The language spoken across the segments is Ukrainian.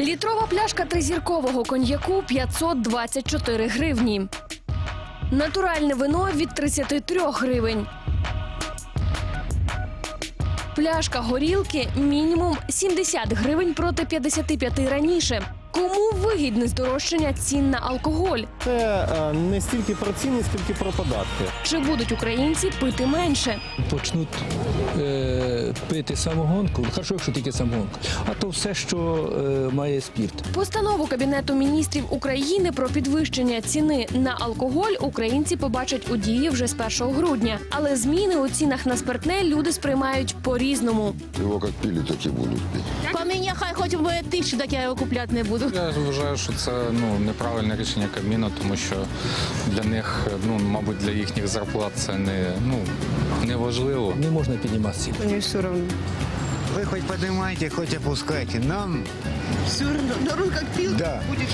Літрова пляшка тризіркового коньяку 524 гривні. Натуральне вино від 33 гривень. Пляшка горілки мінімум 70 гривень проти 55 раніше. Кому вигідне здорожчання цін на алкоголь? Це е, не стільки про ціни, скільки про податки. Чи будуть українці пити менше? почнуть е, пити самогонку, хорошо, якщо тільки самогонку, а то все, що е, має спірт. Постанову Кабінету міністрів України про підвищення ціни на алкоголь українці побачать у дії вже з 1 грудня. Але зміни у цінах на спиртне люди сприймають по-різному. Его как пили, так и будут пить. По мені хай хоч би тисячу, так я його купляти не буду. Я вважаю, що це ну неправильне рішення Кабміну, тому що для них, ну мабуть, для їхніх зарплат це не ну не важливо. Не можна піднімати ціни. Мені все равно. Вы хоть поднимайте, хоть опускайте. Нам Все равно. Народ как пил, Да. будет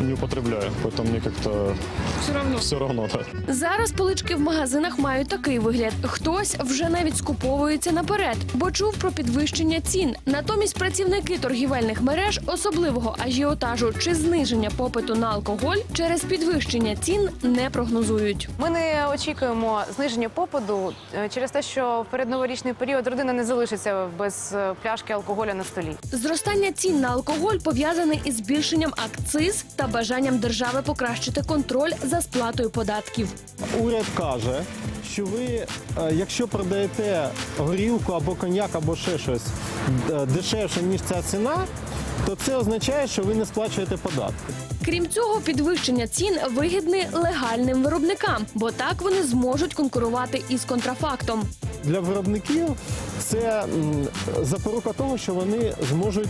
Не употребляю, поэтому мне как-то все равно. все равно. Да. Зараз полички в магазинах мають такий вигляд. Хтось вже навіть скуповується наперед, бо чув про підвищення цін. Натомість працівники торгівельних мереж особливого ажіотажу чи зниження попиту на алкоголь через підвищення цін не прогнозують. Ми не очікуємо зниження попиту е, через те, що в передноворічний період родина не залишиться без е, пляшки алкоголя на столі. Зростання цін на алкоголь пов'язане із збільшенням акциз та бажанням держави покращити контроль за сплатою податків. Уряд каже, що ви, е, якщо продаєте горілку або коньяк, або ще щось е, дешевше, ніж ця ціна, то це означає, що ви не сплачуєте податки. Крім цього, підвищення цін вигідне легальним виробникам, бо так вони зможуть конкурувати із контрафактом Для виробників це м, запорука того, що вони зможуть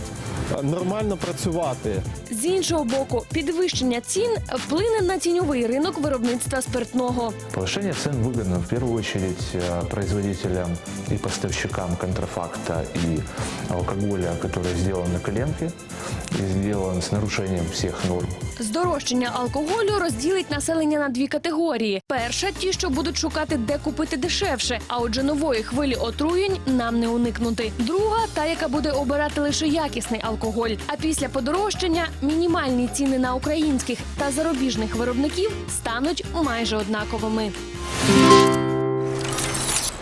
е, нормально працювати. З іншого боку, підвищення цін вплине на тіньовий ринок виробництва спиртного. Повышение цен выгодно в первую очередь э, производителям и поставщикам контрафакта и алкоголя, который сделан на коленке и сделан с нарушением всех норм. Здорожчання алкоголю розділить населення на дві категорії: перша ті, що будуть шукати, де купити дешевше. А отже, нової хвилі отруєнь нам не уникнути. Друга та, яка буде обирати лише якісний алкоголь. А після подорожчання мінімальні ціни на українських та зарубіжних виробників стануть майже однаковими.